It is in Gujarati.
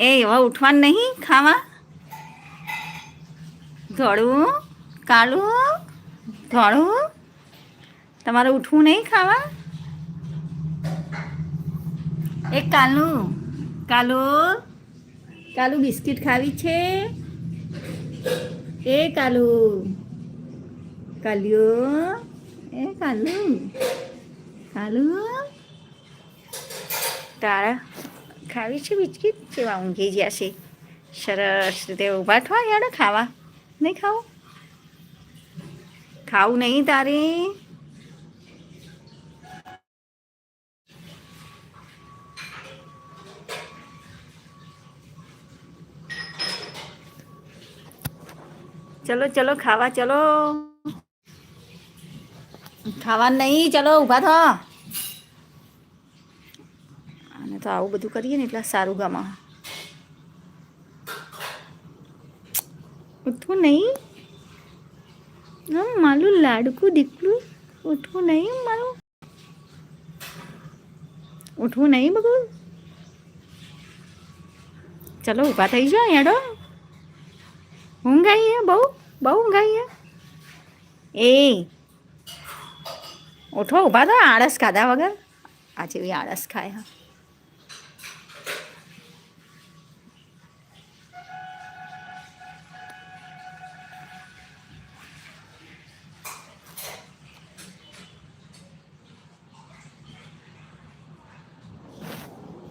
એ, હવે ઉઠવાનું નહીં? ખાવા? ધોળું? કાળું? ધોળું? તમારે ઉઠવું નહીં ખાવા? એ કાલું કાલું? કાલું બિસ્કિટ ખાવી છે? એ, કાલું. કાલ્યું? એ, કાલું. કાલું? તારા ખાવી છે બિસ્કિટ? જેવા ઊંઘી ગયા છે? સરસ રીતે ઊભા થવા યાર ખાવા. નહીં ખાવું? ખાવું નહીં તારે? ચલો ચલો, ખાવા ચલો. ખાવા નહીં, ચલો, ઊભા થો. અને તો આવું બધું કરીએ ને એટલે સારું ગમે ઉઠવું નહીં? મારું લાડકું દીકરું ઉઠવું નહીં મારું? ઉઠવું નહીં બગું ચલો ઊભા થઈ જાઓ એડો ઊંઘ આવી બહુ? બહુ ઊંઘ એ. ઉઠો, ઊભા થો, આળસ ખાધા વગર. આજે બી આળસ ખાય, હા.